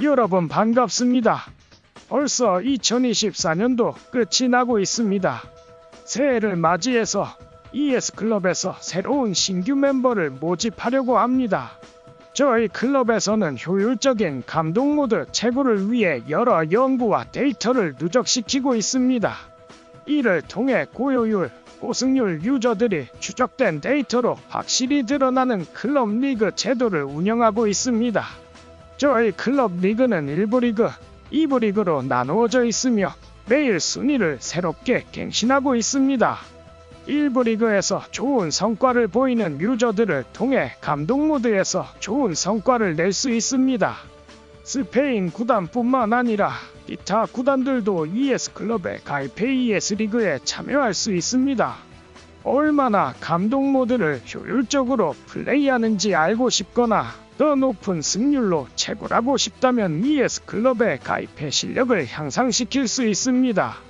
여러분 반갑습니다. 벌써 2024년도 끝이 나고 있습니다. 새해를 맞이해서 ES클럽에서 새로운 신규 멤버를 모집하려고 합니다. 저희 클럽에서는 효율적인 감독 모드 제고를 위해 여러 연구와 데이터를 누적시키고 있습니다. 이를 통해 고효율, 고승률 유저들이 추적된 데이터로 확실히 드러나는 클럽 리그 제도를 운영하고 있습니다. 저희 클럽 리그는 1부 리그, 2부 리그로 나누어져 있으며 매일 순위를 새롭게 갱신하고 있습니다. 1부 리그에서 좋은 성과를 보이는 유저들을 통해 감독 모드에서 좋은 성과를 낼 수 있습니다. 스페인 구단뿐만 아니라 기타 구단들도 ES 클럽에 가입해 ES 리그에 참여할 수 있습니다. 얼마나 감독 모드를 효율적으로 플레이하는지 알고 싶거나 더 높은 승률로 채굴하고 싶다면 ES 클럽에 가입해 실력을 향상시킬 수 있습니다.